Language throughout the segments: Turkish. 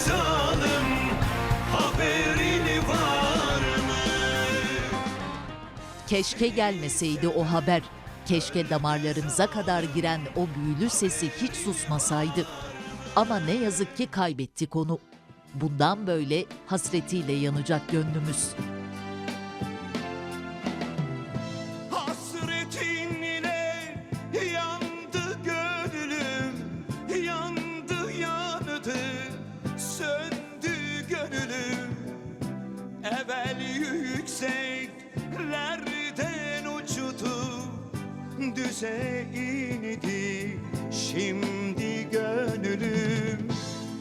zalim haberin var mı? Keşke gelmeseydi o haber. Keşke damarlarımıza kadar giren o büyülü sesi hiç susmasaydı. Ama ne yazık ki kaybettik onu. Bundan böyle hasretiyle yanacak gönlümüz. Düze indi şimdi gönlüm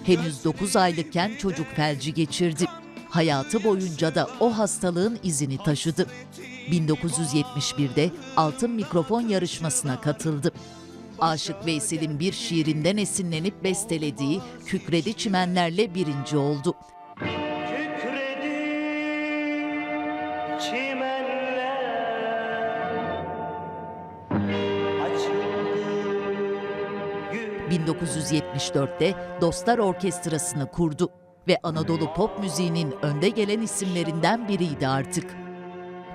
Henüz 9 aylıkken çocuk felci geçirdi. Hayatı boyunca da o hastalığın izini taşıdı. 1971'de Altın Mikrofon yarışmasına katıldı. Aşık Veysel'in bir şiirinden esinlenip bestelediği Kükredi Çimenlerle birinci oldu. 1974'te Dostlar Orkestrası'nı kurdu ve Anadolu pop müziğinin önde gelen isimlerinden biriydi artık.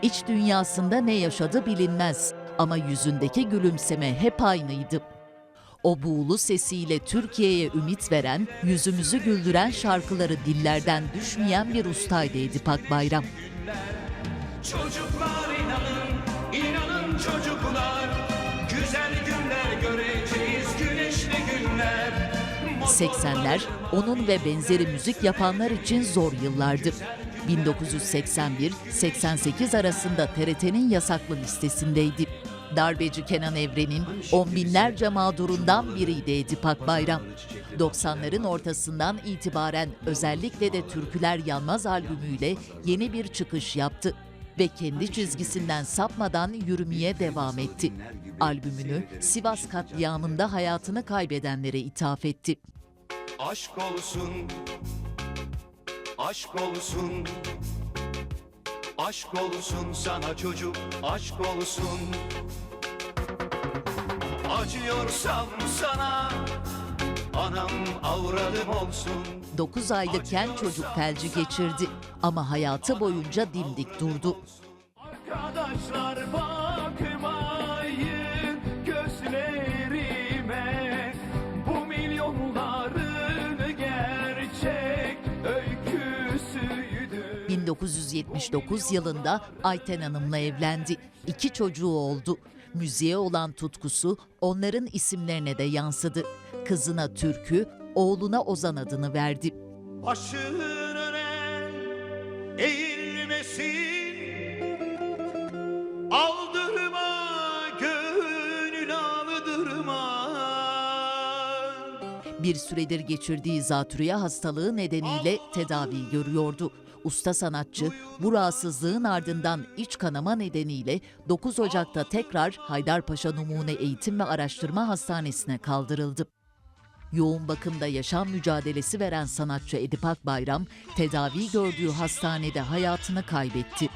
İç dünyasında ne yaşadı bilinmez ama yüzündeki gülümseme hep aynıydı. O buğulu sesiyle Türkiye'ye ümit veren, yüzümüzü güldüren şarkıları dillerden düşmeyen bir ustaydı Edip Akbayram. Çocuklar inanın, inanın çocuklar Güzel 80'ler onun ve benzeri müzik yapanlar için zor yıllardı. 1981-88 arasında TRT'nin yasaklı listesindeydi. Darbeci Kenan Evren'in on binlerce mağdurundan biriydi Edip Akbayram. 90'ların ortasından itibaren özellikle de Türküler Yanmaz albümüyle yeni bir çıkış yaptı ve kendi çizgisinden sapmadan yürümeye devam etti. Albümünü Sivas katliamında hayatını kaybedenlere ithaf etti. Aşk olsun, aşk olsun. Aşk olsun sana çocuk, aşk olsun. Acıyorsam sana, anam avradım olsun. 9 aylıkken çocuk felci geçirdi ama hayatı boyunca dimdik durdu. Arkadaşlar bakmayın 1979 yılında Ayten Hanım'la evlendi. İki çocuğu oldu. Müziğe olan tutkusu onların isimlerine de yansıdı. Kızına Türkü, oğluna Ozan adını verdi. Başın öne eğilmesin Aldırma gönül aldırma Bir süredir geçirdiği zatürre hastalığı nedeniyle tedavi görüyordu. Usta sanatçı bu rahatsızlığın ardından iç kanama nedeniyle 9 Ocak'ta tekrar Haydarpaşa Numune Eğitim ve Araştırma Hastanesi'ne kaldırıldı. Yoğun bakımda yaşam mücadelesi veren sanatçı Edip Akbayram, tedavi gördüğü hastanede hayatını kaybetti.